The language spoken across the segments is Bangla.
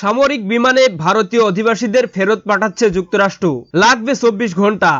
সামরিক বিমানে ভারতীয় অধিবাসীদের ফেরত পাঠাচ্ছে যুক্তরাষ্ট্র। লাগবে চব্বিশ ঘণ্টা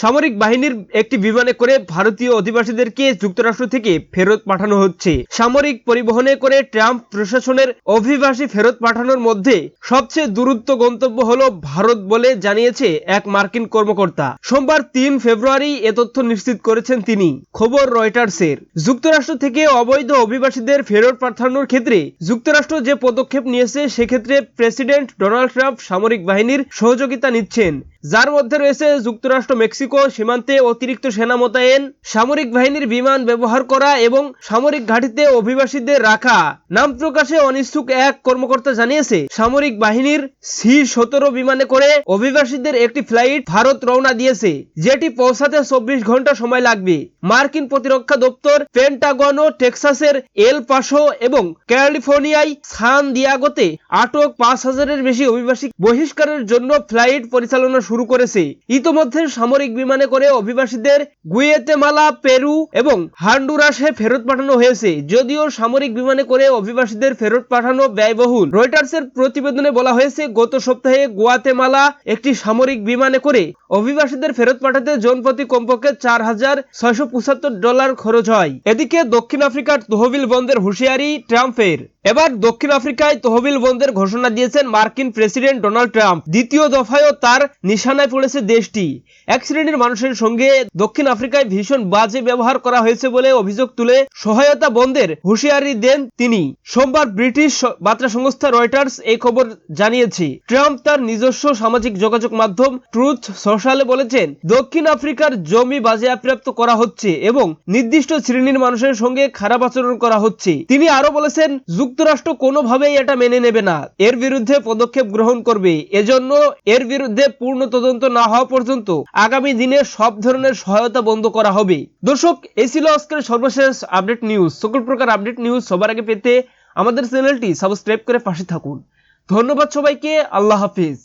সামরিক বাহিনীর একটি বিমানে করে ভারতীয় অধিবাসীদেরকে যুক্তরাষ্ট্র থেকে ফেরত পাঠানো হচ্ছে। সামরিক পরিবহনে করে ট্রাম্প প্রশাসনের অভিবাসী ফেরত পাঠানোর মধ্যে সবচেয়ে দূরত্ব গন্তব্য হল ভারত বলে জানিয়েছে এক মার্কিন কর্মকর্তা। সোমবার তিন ফেব্রুয়ারি এ তথ্য নিশ্চিত করেছেন তিনি। খবর রয়টার্সের। যুক্তরাষ্ট্র থেকে অবৈধ অভিবাসীদের ফেরত পাঠানোর ক্ষেত্রে যুক্তরাষ্ট্র যে পদক্ষেপ নিয়েছে, সেক্ষেত্রে প্রেসিডেন্ট ডোনাল্ড ট্রাম্প সামরিক বাহিনীর সহযোগিতা নিচ্ছেন। যার মধ্যে রয়েছে যুক্তরাষ্ট্র, মেক্সিকো, সীমান্তে অতিরিক্ত সেনা মোতায়েন, সামরিক বাহিনীর বিমান ব্যবহার করা এবং সামরিক ঘাঁটিতে অভিবাসীদের রাখা। নাম প্রকাশে অনিচ্ছুক এক কর্মকর্তা জানিয়েছে, সামরিক বাহিনীর সি সতেরো বিমানে করে অভিবাসীদের একটি ফ্লাইট ভারত রওনা দিয়েছে, যেটি পৌঁছাতে চব্বিশ ঘণ্টা সময় লাগবে। মার্কিন প্রতিরক্ষা দপ্তর পেন্টাগন ও টেক্সাসের এল পাশো এবং ক্যালিফোর্নিয়ায় সান দিয়াগোতে আটক পাঁচ হাজারের বেশি অভিবাসী বহিষ্কারের জন্য ফ্লাইট পরিচালনা শুরু করেছে। ইতোমধ্যে সামরিক বিমানে করে অভিবাসীদের গুয়েতেমালা, পেরু এবং হান্ডুরাসে ফেরত পাঠানো হয়েছে। যদিও সামরিক বিমানে করে অভিবাসীদের ফেরত পাঠানো ব্যয়বহুল। রয়টার্সের প্রতিবেদনে বলা হয়েছে, গত সপ্তাহে গুয়াতেমালা একটি সামরিক বিমানে করে অভিবাসীদের ফেরত পাঠাতে জনপ্রতি কমপক্ষে চার হাজার ছয়শো পঁচাত্তর ডলার খরচ হয়। এদিকে দক্ষিণ আফ্রিকার তহবিল বন্ধের হুঁশিয়ারি ট্রাম্পের। এবার দক্ষিণ আফ্রিকায় তহবিল বন্ধের ঘোষণা দিয়েছেন মার্কিন প্রেসিডেন্ট ডোনাল্ড ট্রাম্প। দ্বিতীয় দফায়ও তার নিশানায় পড়েছে দেশটি। এক শ্রেণির মানুষের সঙ্গে দক্ষিণ আফ্রিকায় ভীষণ বাজে ব্যবহার করা হয়েছে বলে অভিযোগ তুলে সহায়তা বন্ধের হুঁশিয়ারি দেন তিনি। সোমবার ব্রিটিশ বার্তা সংস্থা রয়টার্স এই খবর জানিয়েছে। ট্রাম্প তার নিজস্ব সামাজিক যোগাযোগ মাধ্যম ট্রুথ সোশ্যালে বলেছেন, দক্ষিণ আফ্রিকার জমি বাজেয়াপ্রাপ্ত করা হচ্ছে এবং নির্দিষ্ট শ্রেণির মানুষের সঙ্গে খারাপ আচরণ করা হচ্ছে। তিনি আরও বলেছেন যুক্তরাষ্ট্র কোনোভাবেই এটা মেনে নেবে না। এর বিরুদ্ধে পদক্ষেপ গ্রহণ করবে। এজন্য এর বিরুদ্ধে পূর্ণ তদন্ত না হওয়া পর্যন্ত আগামী দিনে সব ধরনের সহায়তা বন্ধ করা হবে। দর্শক, এই ছিল আজকের সর্বশেষ আপডেট নিউজ। সকল প্রকার আপডেট নিউজ সবার আগে পেতে আমাদের চ্যানেলটি সাবস্ক্রাইব করে পাশে থাকুন। ধন্যবাদ সবাইকে। আল্লাহ হাফিজ।